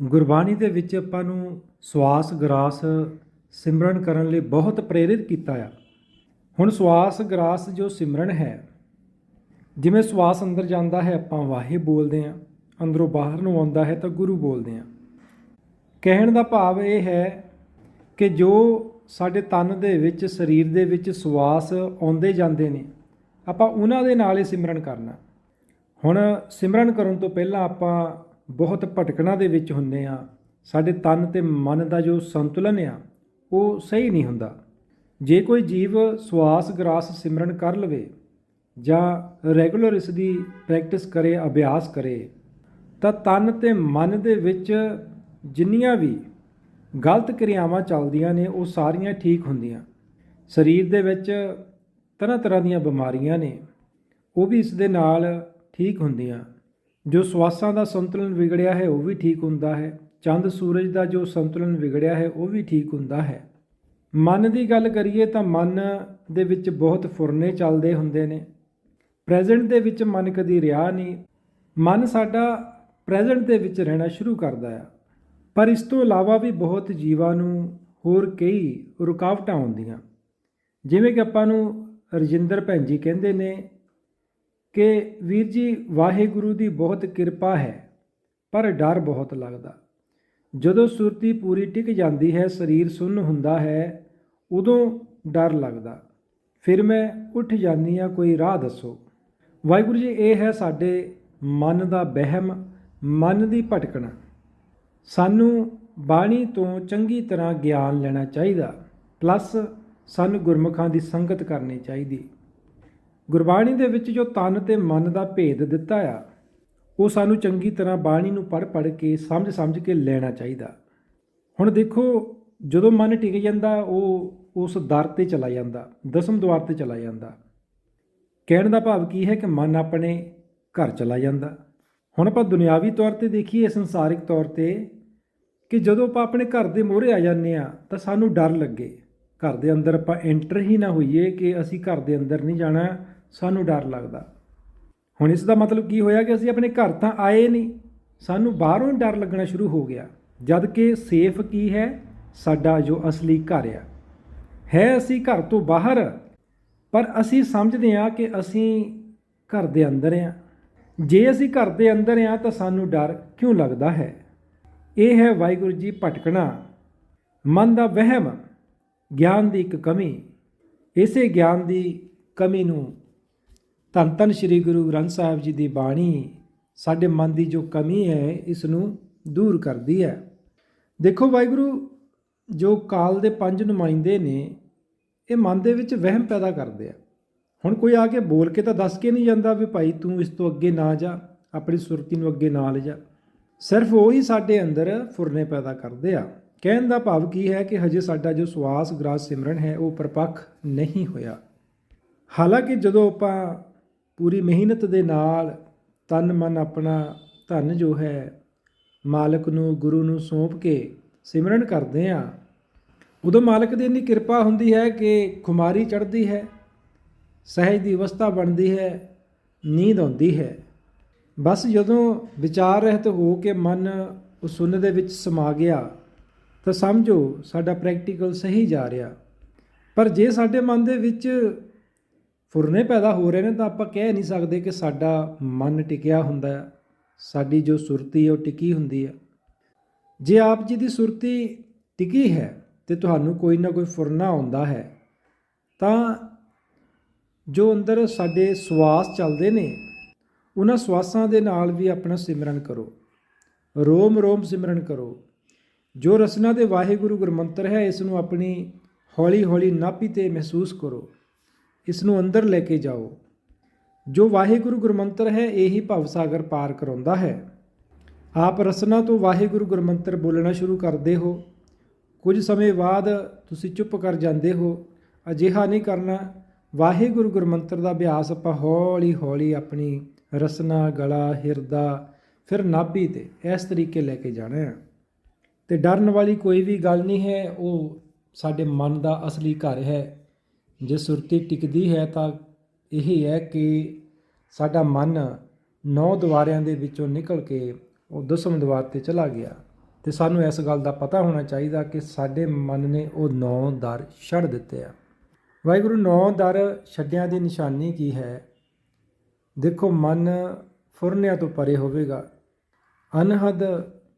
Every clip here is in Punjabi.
ਗੁਰਬਾਣੀ ਦੇ ਵਿੱਚ ਆਪਾਂ ਨੂੰ ਸਵਾਸ, ਗਰਾਸ ਸਿਮਰਨ ਕਰਨ ਲਈ ਬਹੁਤ ਪ੍ਰੇਰਿਤ ਕੀਤਾ ਆ। ਹੁਣ ਸਵਾਸ, ਗਰਾਸ ਜੋ ਸਿਮਰਨ ਹੈ, ਜਿਵੇਂ ਸਵਾਸ ਅੰਦਰ ਜਾਂਦਾ ਹੈ, ਆਪਾਂ ਵਾਹੇ ਬੋਲਦੇ ਆ ਅੰਦਰੋਂ ਬਾਹਰ ਨੂੰ ਆਉਂਦਾ ਹੈ ਤਾਂ ਗੁਰੂ ਬੋਲਦੇ ਆ ਕਹਿਣ ਦਾ ਭਾਵ ਇਹ ਹੈ ਕਿ ਜੋ ਸਾਡੇ ਤਨ ਦੇ ਵਿੱਚ, ਸਰੀਰ ਦੇ ਵਿੱਚ ਸਵਾਸ ਆਉਂਦੇ ਜਾਂਦੇ ਨੇ, ਆਪਾਂ ਉਹਨਾਂ ਦੇ ਨਾਲ ਹੀ ਸਿਮਰਨ ਕਰਨਾ। ਹੁਣ ਸਿਮਰਨ ਕਰਨ ਤੋਂ ਪਹਿਲਾਂ ਆਪਾਂ ਬਹੁਤ ਭਟਕਣਾ ਦੇ ਵਿੱਚ ਹੁੰਦੇ ਆ। ਸਾਡੇ ਤਨ ਤੇ ਮਨ ਦਾ ਜੋ ਸੰਤੁਲਨ ਆ, ਉਹ ਸਹੀ ਨਹੀਂ ਹੁੰਦਾ। ਜੇ ਕੋਈ ਜੀਵ ਸਵਾਸ ਗਰਾਸ ਸਿਮਰਨ ਕਰ ਲਵੇ ਜਾਂ ਰੈਗੂਲਰ ਇਸ ਦੀ ਪ੍ਰੈਕਟਿਸ ਕਰੇ, ਅਭਿਆਸ ਕਰੇ, ਤਾਂ ਤਨ ਤੇ ਮਨ ਦੇ ਵਿੱਚ ਜਿੰਨੀਆਂ ਵੀ ਗਲਤ ਕਿਰਿਆਵਾਂ ਚੱਲਦੀਆਂ ਨੇ, ਉਹ ਸਾਰੀਆਂ ਠੀਕ ਹੁੰਦੀਆਂ। ਸਰੀਰ ਦੇ ਵਿੱਚ ਤਰ੍ਹਾਂ ਤਰ੍ਹਾਂ ਦੀਆਂ ਬਿਮਾਰੀਆਂ ਨੇ, ਉਹ ਵੀ ਇਸ ਦੇ ਨਾਲ ਠੀਕ ਹੁੰਦੀਆਂ। ਜੋ ਸਵਾਸਾਂ ਦਾ ਸੰਤੁਲਨ ਵਿਗੜਿਆ ਹੈ, ਉਹ ਵੀ ਠੀਕ ਹੁੰਦਾ ਹੈ। ਚੰਦ ਸੂਰਜ ਦਾ ਜੋ ਸੰਤੁਲਨ ਵਿਗੜਿਆ ਹੈ, ਉਹ ਵੀ ਠੀਕ ਹੁੰਦਾ ਹੈ। ਮਨ ਦੀ ਗੱਲ ਕਰੀਏ ਤਾਂ ਮਨ ਦੇ ਵਿੱਚ ਬਹੁਤ ਫੁਰਨੇ ਚੱਲਦੇ ਹੁੰਦੇ ਨੇ। ਪ੍ਰੈਜ਼ੈਂਟ ਦੇ ਵਿੱਚ ਮਨ ਕਦੀ ਰਿਹਾ ਨਹੀਂ। ਮਨ ਸਾਡਾ ਪ੍ਰੈਜ਼ੈਂਟ ਦੇ ਵਿੱਚ ਰਹਿਣਾ ਸ਼ੁਰੂ ਕਰਦਾ ਆ। ਪਰ ਇਸ ਤੋਂ ਇਲਾਵਾ ਵੀ ਬਹੁਤ ਜੀਵਾਂ ਨੂੰ ਹੋਰ ਕਈ ਰੁਕਾਵਟਾਂ ਆਉਂਦੀਆਂ। ਜਿਵੇਂ ਕਿ ਆਪਾਂ ਨੂੰ ਰਜਿੰਦਰ ਭੈਣ ਜੀ ਕਹਿੰਦੇ ਨੇ ਕਿ ਵੀਰ ਜੀ, ਵਾਹਿਗੁਰੂ ਦੀ ਬਹੁਤ ਕਿਰਪਾ ਹੈ, ਪਰ ਡਰ ਬਹੁਤ ਲੱਗਦਾ। ਜਦੋਂ ਸੁਰਤੀ ਪੂਰੀ ਟਿਕ ਜਾਂਦੀ ਹੈ, ਸਰੀਰ ਸੁੰਨ ਹੁੰਦਾ ਹੈ, ਉਦੋਂ ਡਰ ਲੱਗਦਾ। ਫਿਰ ਮੈਂ ਉੱਠ ਜਾਂਦੀ ਆ ਕੋਈ ਰਾਹ ਦੱਸੋ। ਵਾਹਿਗੁਰੂ ਜੀ, ਇਹ ਹੈ ਸਾਡੇ ਮਨ ਦਾ ਵਹਿਮ ਮਨ ਦੀ ਭਟਕਣਾ। ਸਾਨੂੰ ਬਾਣੀ ਤੋਂ ਚੰਗੀ ਤਰ੍ਹਾਂ ਗਿਆਨ ਲੈਣਾ ਚਾਹੀਦਾ, ਪਲੱਸ ਸਾਨੂੰ ਗੁਰਮੁਖਾਂ ਦੀ ਸੰਗਤ ਕਰਨੀ ਚਾਹੀਦੀ। ਗੁਰਬਾਣੀ ਦੇ ਵਿੱਚ ਜੋ ਤਨ ਤੇ ਮਨ ਦਾ ਭੇਦ ਦਿੱਤਾ ਆ, ਉਹ ਸਾਨੂੰ ਚੰਗੀ ਤਰ੍ਹਾਂ ਬਾਣੀ ਨੂੰ ਪੜ੍ਹ ਪੜ੍ਹ ਕੇ, ਸਮਝ ਸਮਝ ਕੇ ਲੈਣਾ ਚਾਹੀਦਾ। ਹੁਣ ਦੇਖੋ, ਜਦੋਂ ਮਨ ਟਿਕ ਜਾਂਦਾ, ਉਹ ਉਸ ਦਰ ਤੇ ਚਲਾ ਜਾਂਦਾ, ਦਸਮ ਦਵਾਰ ਤੇ ਚਲਾ ਜਾਂਦਾ। ਕਹਿਣ ਦਾ ਭਾਵ ਕੀ ਹੈ ਕਿ ਮਨ ਆਪਣੇ ਘਰ ਚਲਾ ਜਾਂਦਾ। ਹੁਣ ਆਪਾਂ ਦੁਨਿਆਵੀ ਤੌਰ ਤੇ ਦੇਖੀਏ, ਸੰਸਾਰਿਕ ਤੌਰ ਤੇ, ਕਿ ਜਦੋਂ ਆਪਾਂ ਆਪਣੇ ਘਰ ਦੇ ਮੋਹਰੇ ਆ ਜਾਂਦੇ ਆ ਤਾਂ ਸਾਨੂੰ ਡਰ ਲੱਗੇ। ਘਰ ਦੇ ਅੰਦਰ ਆਪਾਂ ਐਂਟਰ ਹੀ ਨਾ ਹੋਈਏ ਕਿ ਅਸੀਂ ਘਰ ਦੇ ਅੰਦਰ ਨਹੀਂ ਜਾਣਾ ਸਾਨੂੰ ਡਰ ਲੱਗਦਾ। ਹੁਣ ਇਸ ਦਾ ਮਤਲਬ ਕੀ ਹੋਇਆ ਕਿ ਅਸੀਂ ਆਪਣੇ ਘਰ ਤਾਂ ਆਏ ਨਹੀਂ, ਸਾਨੂੰ ਬਾਹਰੋਂ ਹੀ ਡਰ ਲੱਗਣਾ ਸ਼ੁਰੂ ਹੋ ਗਿਆ। ਜਦ ਕਿ ਸੇਫ ਕੀ ਹੈ? ਸਾਡਾ ਜੋ ਅਸਲੀ ਘਰ ਆ। ਹੈ ਅਸੀਂ ਘਰ ਤੋਂ ਬਾਹਰ, ਪਰ ਅਸੀਂ ਸਮਝਦੇ ਹਾਂ ਕਿ ਅਸੀਂ ਘਰ ਦੇ ਅੰਦਰ ਆ ਜੇ ਅਸੀਂ ਘਰ ਦੇ ਅੰਦਰ ਆ ਤਾਂ ਸਾਨੂੰ ਡਰ ਕਿਉਂ ਲੱਗਦਾ ਹੈ? ਇਹ ਹੈ ਵਾਹਿਗੁਰੂ ਜੀ ਭਟਕਣਾ। ਮਨ ਦਾ ਵਹਿਮ, ਗਿਆਨ ਦੀ ਇੱਕ ਕਮੀ। ਇਸੇ ਗਿਆਨ ਦੀ ਕਮੀ ਨੂੰ ਧੰਨ ਧੰਨ ਸ੍ਰੀ ਗੁਰੂ ਗ੍ਰੰਥ ਸਾਹਿਬ ਜੀ ਦੀ ਬਾਣੀ ਸਾਡੇ ਮਨ ਦੀ ਜੋ ਕਮੀ ਹੈ, ਇਸ ਨੂੰ ਦੂਰ ਕਰਦੀ ਹੈ। ਦੇਖੋ ਵਾਹਿਗੁਰੂ, ਜੋ ਕਾਲ ਦੇ ਪੰਜ ਨੁਮਾਇੰਦੇ ਨੇ, ਇਹ ਮਨ ਦੇ ਵਿੱਚ ਵਹਿਮ ਪੈਦਾ ਕਰਦੇ ਆ। ਹੁਣ ਕੋਈ ਆ ਕੇ ਬੋਲ ਕੇ ਤਾਂ ਦੱਸ ਕੇ ਨਹੀਂ ਜਾਂਦਾ ਵੀ ਭਾਈ ਤੂੰ ਇਸ ਤੋਂ ਅੱਗੇ ਨਾ ਜਾ, ਆਪਣੀ ਸੁਰਤੀ ਨੂੰ ਅੱਗੇ ਨਾ ਲਿਜਾ ਸਿਰਫ ਉਹੀ ਸਾਡੇ ਅੰਦਰ ਫੁਰਨੇ ਪੈਦਾ ਕਰਦੇ ਆ। ਕਹਿਣ ਦਾ ਭਾਵ ਕੀ ਹੈ ਕਿ ਹਜੇ ਸਾਡਾ ਜੋ ਸਵਾਸ ਗ੍ਰਾਸ ਸਿਮਰਨ ਹੈ, ਉਹ ਪਰਪੱਖ ਨਹੀਂ ਹੋਇਆ। ਹਾਲਾਂਕਿ ਜਦੋਂ ਆਪਾਂ ਪੂਰੀ ਮਿਹਨਤ ਦੇ ਨਾਲ ਤਨ ਮਨ ਆਪਣਾ ਧਨ ਜੋ ਹੈ ਮਾਲਕ ਨੂੰ, ਗੁਰੂ ਨੂੰ ਸੌਂਪ ਕੇ ਸਿਮਰਨ ਕਰਦੇ ਆ ਉਦੋਂ ਮਾਲਕ ਦੀ ਇੰਨੀ ਕਿਰਪਾ ਹੁੰਦੀ ਹੈ ਕਿ ਖੁਮਾਰੀ ਚੜ੍ਹਦੀ ਹੈ, ਸਹਿਜ ਦੀ ਅਵਸਥਾ ਬਣਦੀ ਹੈ, ਨੀਂਦ ਆਉਂਦੀ ਹੈ। ਬਸ ਜਦੋਂ ਵਿਚਾਰ ਰਹਿਤ ਹੋ ਕੇ ਮਨ ਉਸ ਸੁੰਨ ਦੇ ਵਿੱਚ ਸਮਾ ਗਿਆ, ਤਾਂ ਸਮਝੋ ਸਾਡਾ ਪ੍ਰੈਕਟੀਕਲ ਸਹੀ ਜਾ ਰਿਹਾ। ਪਰ ਜੇ ਸਾਡੇ ਮਨ ਦੇ ਵਿੱਚ ਫੁਰਨੇ ਪੈਦਾ ਹੋ ਰਹੇ ਨੇ ਤਾਂ ਆਪਾਂ ਕਹਿ ਨਹੀਂ ਸਕਦੇ ਕਿ ਸਾਡਾ ਮਨ ਟਿਕਿਆ ਹੁੰਦਾ ਹੈ। ਸਾਡੀ ਜੋ ਸੁਰਤੀ ਹੈ ਉਹ ਟਿਕੀ ਹੁੰਦੀ ਹੈ। ਜੇ ਆਪ ਜੀ ਦੀ ਸੁਰਤੀ ਟਿਕੀ ਹੈ ਤੇ ਤੁਹਾਨੂੰ ਕੋਈ ਨਾ ਕੋਈ ਫੁਰਨਾ ਆਉਂਦਾ ਹੈ, ਤਾਂ ਜੋ ਅੰਦਰ ਸਾਡੇ ਸਵਾਸ ਚੱਲਦੇ ਨੇ, ਉਹਨਾਂ ਸਵਾਸਾਂ ਦੇ ਨਾਲ ਵੀ ਆਪਣਾ ਸਿਮਰਨ ਕਰੋ। ਰੋਮ ਰੋਮ ਸਿਮਰਨ ਕਰੋ। ਜੋ ਰਸਨਾ ਦੇ ਵਾਹਿਗੁਰੂ ਗੁਰਮੰਤਰ ਹੈ, ਇਸ ਨੂੰ ਆਪਣੀ ਹੌਲੀ ਹੌਲੀ ਨਾਪੀ ਤੇ ਮਹਿਸੂਸ ਕਰੋ। ਇਸ ਨੂੰ ਅੰਦਰ ਲੈ ਕੇ ਜਾਓ? ਜੋ ਵਾਹਿਗੁਰੂ ਗੁਰਮੰਤਰ ਹੈ, ਇਹੀ ਭਵ ਸਾਗਰ ਪਾਰ ਕਰਾਉਂਦਾ ਹੈ। ਆਪ ਰਸਨਾ ਤੋਂ ਵਾਹਿਗੁਰੂ ਗੁਰਮੰਤਰ ਬੋਲਣਾ ਸ਼ੁਰੂ ਕਰਦੇ ਹੋ। ਕੁਝ ਸਮੇਂ ਬਾਅਦ ਤੁਸੀਂ ਚੁੱਪ ਕਰ ਜਾਂਦੇ ਹੋ। ਅਜਿਹਾ ਨਹੀਂ ਕਰਨਾ। ਵਾਹਿਗੁਰੂ ਗੁਰਮੰਤਰ ਦਾ ਅਭਿਆਸ ਆਪਾਂ ਹੌਲੀ ਹੌਲੀ ਆਪਣੀ ਰਸਨਾ, ਗਲਾ, ਹਿਰਦਾ ਫਿਰ ਨਾਭੀ ਤੇ ਇਸ ਤਰੀਕੇ ਲੈ ਕੇ ਜਾਣਾ ਹੈ। ਤੇ ਡਰਨ ਵਾਲੀ ਕੋਈ ਵੀ ਗੱਲ ਨਹੀਂ ਹੈ। ਉਹ ਸਾਡੇ ਮਨ ਦਾ ਅਸਲੀ ਘਰ ਹੈ। ਜੇ ਸੁਰਤੀ ਟਿਕਦੀ ਹੈ ਤਾਂ ਇਹ ਹੈ ਕਿ ਸਾਡਾ ਮਨ ਨੌ ਦੁਆਰਿਆਂ ਦੇ ਵਿੱਚੋਂ ਨਿਕਲ ਕੇ ਉਹ ਦਸਮ ਦੁਆਰ ਤੇ ਚਲਾ ਗਿਆ। ਤੇ ਸਾਨੂੰ ਇਸ ਗੱਲ ਦਾ ਪਤਾ ਹੋਣਾ ਚਾਹੀਦਾ ਕਿ ਸਾਡੇ ਮਨ ਨੇ ਉਹ ਨੌ ਦਰ ਛੱਡ ਦਿੱਤੇ ਆ। ਵਾਹਿਗੁਰੂ, ਨੌ ਦਰ ਛੱਡਿਆਂ ਦੀ ਨਿਸ਼ਾਨੀ ਕੀ ਹੈ? ਦੇਖੋ, ਮਨ ਫੁਰਨਿਆਂ ਤੋਂ ਪਰੇ ਹੋਵੇਗਾ। ਅਨਹਦ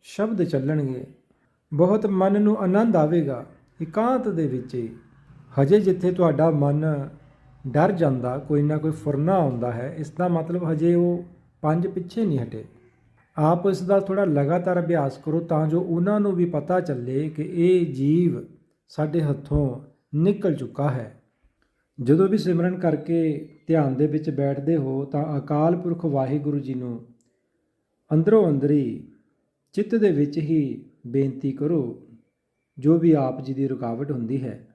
ਸ਼ਬਦ ਚੱਲਣਗੇ। ਬਹੁਤ ਮਨ ਨੂੰ ਆਨੰਦ ਆਵੇਗਾ। ਇਕਾਂਤ ਦੇ ਵਿੱਚ ਹੀ ਹਜੇ ਜਿੱਥੇ ਤੁਹਾਡਾ ਮਨ ਡਰ ਜਾਂਦਾ, ਕੋਈ ਨਾ ਕੋਈ ਫੁਰਨਾ ਆਉਂਦਾ ਹੈ, ਇਸ ਦਾ ਮਤਲਬ ਹਜੇ ਉਹ ਪੰਜ ਪਿੱਛੇ ਨਹੀਂ ਹਟੇ। ਆਪ ਇਸ ਦਾ ਥੋੜਾ ਲਗਾਤਾਰ ਅਭਿਆਸ ਕਰੋ ਤਾਂ ਜੋ ਉਹਨਾਂ ਨੂੰ ਵੀ ਪਤਾ ਚੱਲੇ ਕਿ ਇਹ ਜੀਵ ਸਾਡੇ ਹੱਥੋਂ ਨਿਕਲ ਚੁੱਕਾ ਹੈ। ਜਦੋਂ ਵੀ ਸਿਮਰਨ ਕਰਕੇ ਧਿਆਨ ਦੇ ਵਿੱਚ ਬੈਠਦੇ ਹੋ ਤਾਂ ਅਕਾਲ ਪੁਰਖ ਵਾਹਿਗੁਰੂ ਜੀ ਨੂੰ ਅੰਦਰੋਂ ਅੰਦਰੀ ਚਿੱਤ ਦੇ ਵਿੱਚ ਹੀ ਬੇਨਤੀ ਕਰੋ, ਜੋ ਵੀ ਆਪ ਜੀ ਦੀ ਰੁਕਾਵਟ ਹੁੰਦੀ ਹੈ।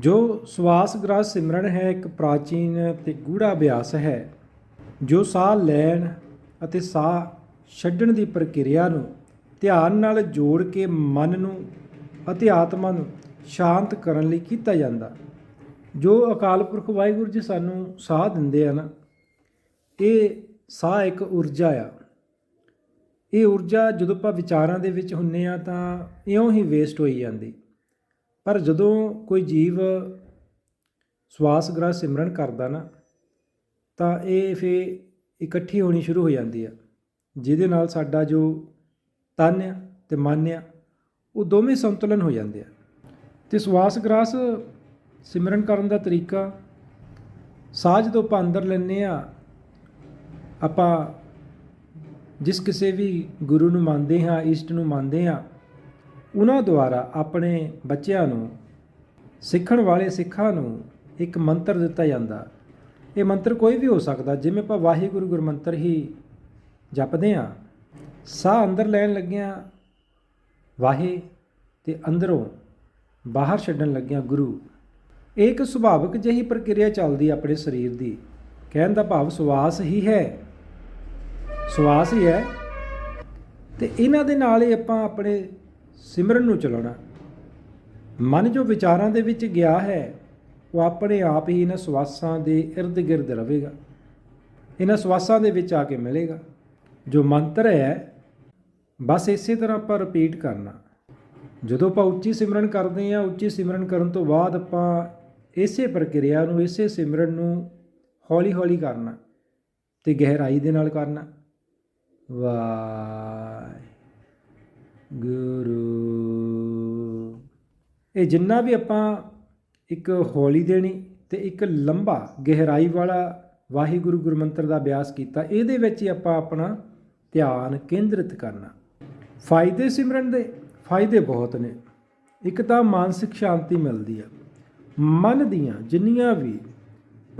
ਜੋ ਸਵਾਸ ਗ੍ਰਾਸ ਸਿਮਰਨ ਹੈ, ਇੱਕ ਪ੍ਰਾਚੀਨ ਤੇ ਗੂੜਾ ਅਭਿਆਸ ਹੈ, ਜੋ ਸਾਹ ਲੈਣ ਅਤੇ ਸਾਹ ਛੱਡਣ ਦੀ ਪ੍ਰਕਿਰਿਆ ਨੂੰ ਧਿਆਨ ਨਾਲ ਜੋੜ ਕੇ ਮਨ ਨੂੰ ਅਤੇ ਆਤਮਾ ਨੂੰ ਸ਼ਾਂਤ ਕਰਨ ਲਈ ਕੀਤਾ ਜਾਂਦਾ। ਜੋ ਅਕਾਲ ਪੁਰਖ ਵਾਹਿਗੁਰੂ ਜੀ ਸਾਨੂੰ ਸਾਹ ਦਿੰਦੇ ਹਨ, ਇਹ ਸਾਹ ਇੱਕ ਊਰਜਾ ਆ। ਇਹ ਊਰਜਾ ਜਦੋਂ ਆਪਾਂ ਵਿਚਾਰਾਂ ਦੇ ਵਿੱਚ ਹੁੰਨੇ ਆ ਤਾਂ ਇਉਂ ਹੀ ਵੇਸਟ ਹੋਈ ਜਾਂਦੀ। ਪਰ ਜਦੋਂ ਕੋਈ ਜੀਵ ਸਵਾਸ ਗ੍ਰਹਿ ਸਿਮਰਨ ਕਰਦਾ ਨਾ, ਤਾਂ ਇਹ ਫੇ ਇਕੱਠੀ ਹੋਣੀ ਸ਼ੁਰੂ ਹੋ ਜਾਂਦੀ ਆ। ਜਿਹਦੇ ਨਾਲ ਸਾਡਾ ਜੋ ਤਨ ਆ ਤੇ ਮਨ ਆ, ਉਹ ਦੋਵੇਂ ਸੰਤੁਲਨ ਹੋ ਜਾਂਦੇ ਆ। ਤੇ ਸਵਾਸ ਗ੍ਰਾਸ ਸਿਮਰਨ ਕਰਨ ਦਾ ਤਰੀਕਾ ਸਾਹ ਜਦੋਂ ਆਪਾਂ ਅੰਦਰ ਲੈਂਦੇ ਆ ਆਪਾਂ, ਜਿਸ ਕਿਸੇ ਵੀ ਗੁਰੂ ਨੂੰ ਮੰਨਦੇ ਹਾਂ, ਇਸ਼ਟ ਨੂੰ ਮੰਨਦੇ ਹਾਂ ਉਹਨਾਂ ਦੁਆਰਾ ਆਪਣੇ ਬੱਚਿਆਂ ਨੂੰ, ਸਿੱਖਣ ਵਾਲੇ ਸਿੱਖਾਂ ਨੂੰ ਇੱਕ ਮੰਤਰ ਦਿੱਤਾ ਜਾਂਦਾ। ਇਹ ਮੰਤਰ ਕੋਈ ਵੀ ਹੋ ਸਕਦਾ, ਜਿਵੇਂ ਆਪਾਂ ਵਾਹਿਗੁਰੂ ਗੁਰਮੰਤਰ ਹੀ ਜਪਦੇ ਹਾਂ। ਸਾਹ ਅੰਦਰ ਲੈਣ ਲੱਗਿਆਂ ਵਾਹੇ ਤੇ ਅੰਦਰੋਂ ਬਾਹਰ ਛੱਡਣ ਲੱਗਿਆਂ ਗੁਰੂ। ਇਹ ਇੱਕ ਸੁਭਾਵਿਕ ਜਿਹੀ ਪ੍ਰਕਿਰਿਆ ਚੱਲਦੀ ਆਪਣੇ ਸਰੀਰ ਦੀ। ਕਹਿਣ ਦਾ ਭਾਵ ਸੁਆਸ ਹੀ ਹੈ। ਸੁਆਸ ਹੀ ਹੈ। ਤੇ ਇਹਨਾਂ ਦੇ ਨਾਲ ਹੀ ਆਪਾਂ ਆਪਣੇ ਸਿਮਰਨ ਨੂੰ ਚਲਾਉਣਾ। ਮਨ ਜੋ ਵਿਚਾਰਾਂ ਦੇ ਵਿੱਚ ਗਿਆ ਹੈ, ਉਹ ਆਪਣੇ ਆਪ ਹੀ ਇਹਨਾਂ ਸਵਾਸਾਂ ਦੇ ird ਗਿਰਦ ਰਹੇਗਾ। ਇਹਨਾਂ ਸਵਾਸਾਂ ਦੇ ਵਿੱਚ ਆ ਕੇ ਮਿਲੇਗਾ। ਜੋ ਮੰਤਰ ਹੈ, ਬਸ ਇਸੇ ਤਰ੍ਹਾਂ ਆਪਾਂ ਰਿਪੀਟ ਕਰਨਾ। ਜਦੋਂ ਆਪਾਂ ਉੱਚੀ ਸਿਮਰਨ ਕਰਦੇ ਹਾਂ, ਉੱਚੀ ਸਿਮਰਨ ਕਰਨ ਤੋਂ ਬਾਅਦ ਆਪਾਂ ਇਸੇ ਪ੍ਰਕਿਰਿਆ ਨੂੰ, ਇਸੇ ਸਿਮਰਨ ਨੂੰ ਹੌਲੀ ਹੌਲੀ ਕਰਨਾ ਤੇ ਗਹਿਰਾਈ ਦੇ ਨਾਲ ਕਰਨਾ। ਵਾਹਿ। ਗੁਰੂ। ਇਹ ਜਿੰਨਾ ਵੀ ਆਪਾਂ ਇੱਕ ਹੌਲੀ ਦੇਣੀ ਤੇ ਇੱਕ ਲੰਬਾ ਗਹਿਰਾਈ ਵਾਲਾ ਵਾਹਿਗੁਰੂ ਗੁਰਮੰਤਰ ਦਾ ਅਭਿਆਸ ਕੀਤਾ, ਇਹਦੇ ਵਿੱਚ ਹੀ ਆਪਾਂ ਆਪਣਾ ਧਿਆਨ ਕੇਂਦਰਿਤ ਕਰਨਾ। ਫਾਇਦੇ ਸਿਮਰਨ ਦੇ ਫਾਇਦੇ ਬਹੁਤ ਨੇ। ਇੱਕ ਤਾਂ ਮਾਨਸਿਕ ਸ਼ਾਂਤੀ ਮਿਲਦੀ ਆ। ਮਨ ਦੀਆਂ ਜਿੰਨੀਆਂ ਵੀ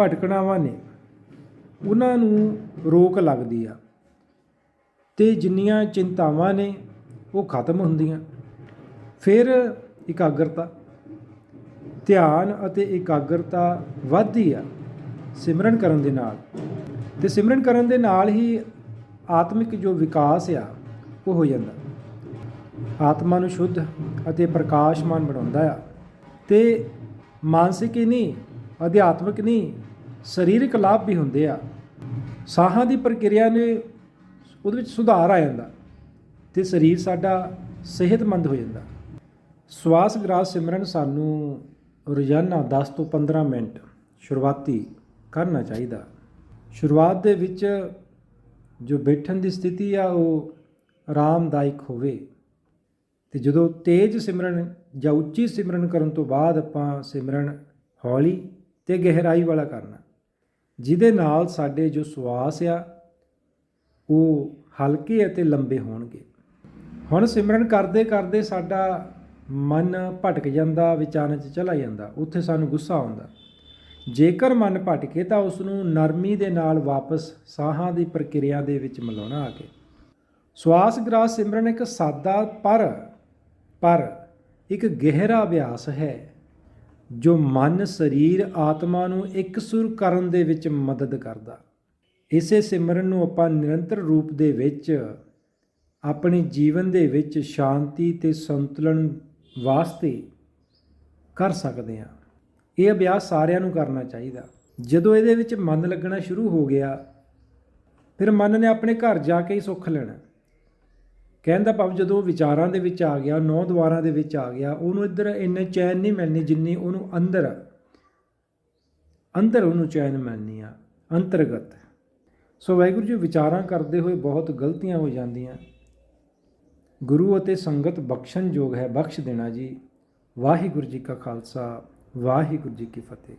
ਭਟਕਣਾਵਾਂ ਨੇ, ਉਹਨਾਂ ਨੂੰ ਰੋਕ ਲੱਗਦੀ ਆ। ਤੇ ਜਿੰਨੀਆਂ ਚਿੰਤਾਵਾਂ ਨੇ ਉਹ ਖਤਮ ਹੁੰਦੀਆਂ। ਫਿਰ ਇਕਾਗਰਤਾ। ਧਿਆਨ ਅਤੇ ਇਕਾਗਰਤਾ ਵੱਧਦੀ ਆ ਸਿਮਰਨ ਕਰਨ ਦੇ ਨਾਲ। ਤੇ ਸਿਮਰਨ ਕਰਨ ਦੇ ਨਾਲ ਹੀ ਆਤਮਿਕ ਜੋ ਵਿਕਾਸ ਆ, ਉਹ ਹੋ ਜਾਂਦਾ। ਆਤਮਾ ਨੂੰ ਸ਼ੁੱਧ ਅਤੇ ਪ੍ਰਕਾਸ਼ਮਾਨ ਬਣਾਉਂਦਾ ਆ। ਤੇ ਮਾਨਸਿਕ ਹੀ ਨਹੀਂ, ਅਧਿਆਤਮਿਕ ਨਹੀਂ, ਸਰੀਰਕ ਲਾਭ ਵੀ ਹੁੰਦੇ ਆ। ਸਾਹਾਂ ਦੀ ਪ੍ਰਕਿਰਿਆ ਨੇ ਉਹਦੇ ਵਿੱਚ ਸੁਧਾਰ ਆ ਜਾਂਦਾ। ਤੇ ਸਰੀਰ ਸਾਡਾ ਸਿਹਤਮੰਦ ਹੋ ਜਾਂਦਾ। ਸਵਾਸ ਗ੍ਰਾਸ ਸਿਮਰਨ ਸਾਨੂੰ ਰੋਜ਼ਾਨਾ 10 ਤੋਂ 15 ਮਿੰਟ ਸ਼ੁਰੂਆਤੀ ਕਰਨਾ ਚਾਹੀਦਾ। ਸ਼ੁਰੂਆਤ ਦੇ ਵਿੱਚ ਜੋ ਬੈਠਣ ਦੀ ਸਥਿਤੀ ਆ, ਉਹ ਆਰਾਮਦਾਇਕ ਹੋਵੇ। ਤੇ ਜਦੋਂ ਤੇਜ਼ ਸਿਮਰਨ ਜਾਂ ਉੱਚੀ ਸਿਮਰਨ ਕਰਨ ਤੋਂ ਬਾਅਦ ਆਪਾਂ ਸਿਮਰਨ ਹੌਲੀ ਤੇ ਗਹਿਰਾਈ ਵਾਲਾ ਕਰਨਾ। ਜਿਹਦੇ ਨਾਲ ਸਾਡੇ ਜੋ ਸਵਾਸ ਆ, ਉਹ ਹਲਕੇ ਅਤੇ ਲੰਬੇ ਹੋਣਗੇ। ਹੁਣ ਸਿਮਰਨ ਕਰਦੇ ਕਰਦੇ ਸਾਡਾ ਮਨ ਭਟਕ ਜਾਂਦਾ, ਵਿਚਾਰਾਂ 'ਚ ਚਲਾ ਜਾਂਦਾ, ਉੱਥੇ ਸਾਨੂੰ ਗੁੱਸਾ ਆਉਂਦਾ। ਜੇਕਰ ਮਨ ਭਟਕੇ ਤਾਂ ਉਸ ਨੂੰ ਨਰਮੀ ਦੇ ਨਾਲ ਵਾਪਸ ਸਾਹਾਂ ਦੀ ਪ੍ਰਕਿਰਿਆ ਦੇ ਵਿੱਚ ਮਿਲਾਉਣਾ ਆ ਕੇ। ਸਵਾਸ ਗ੍ਰਾਸ ਸਿਮਰਨ ਇੱਕ ਸਾਦਾ ਪਰ ਪਰ ਇੱਕ ਗਹਿਰਾ ਅਭਿਆਸ ਹੈ, ਜੋ ਮਨ, ਸਰੀਰ, ਆਤਮਾ ਨੂੰ ਇਕਸੁਰ ਕਰਨ ਦੇ ਵਿੱਚ ਮਦਦ ਕਰਦਾ। ਇਸੇ ਸਿਮਰਨ ਨੂੰ ਆਪਾਂ ਨਿਰੰਤਰ ਰੂਪ ਦੇ ਵਿੱਚ ਆਪਣੇ ਜੀਵਨ ਦੇ ਵਿੱਚ ਸ਼ਾਂਤੀ ਤੇ ਸੰਤੁਲਨ ਵਾਸਤੇ ਕਰ ਸਕਦੇ ਹਾਂ। ਇਹ ਅਭਿਆਸ ਸਾਰਿਆਂ ਨੂੰ ਕਰਨਾ ਚਾਹੀਦਾ। ਜਦੋਂ ਇਹਦੇ ਵਿੱਚ ਮਨ ਲੱਗਣਾ ਸ਼ੁਰੂ ਹੋ ਗਿਆ, ਫਿਰ ਮਨ ਨੇ ਆਪਣੇ ਘਰ ਜਾ ਕੇ ਹੀ ਸੁੱਖ ਲੈਣਾ। ਕਹਿੰਦਾ ਭਾਵ ਜਦੋਂ ਵਿਚਾਰਾਂ ਦੇ ਵਿੱਚ ਆ ਗਿਆ, ਨੌ ਦੁਆਰਾਂ ਦੇ ਵਿੱਚ ਆ ਗਿਆ, ਉਹਨੂੰ ਇੱਧਰ ਇੰਨੇ ਚੈਨ ਨਹੀਂ ਮਿਲਣੀ ਜਿੰਨੀ ਉਹਨੂੰ ਅੰਦਰ ਅੰਦਰ ਉਹਨੂੰ ਚੈਨ ਮਿਲਣੀ ਆ, ਅੰਤਰਗਤ। ਸੋ ਵਾਹਿਗੁਰੂ ਜੀ, ਵਿਚਾਰਾਂ ਕਰਦੇ ਹੋਏ ਬਹੁਤ ਗਲਤੀਆਂ ਹੋ ਜਾਂਦੀਆਂ। ਗੁਰੂ ਅਤੇ ਸੰਗਤ ਬਖਸ਼ਣਯੋਗ ਹੈ, ਬਖਸ਼ ਦੇਣਾ ਜੀ। ਵਾਹਿਗੁਰੂ ਜੀ ਕਾ ਖਾਲਸਾ, ਵਾਹਿਗੁਰੂ ਜੀ ਕੀ ਫਤਿਹ।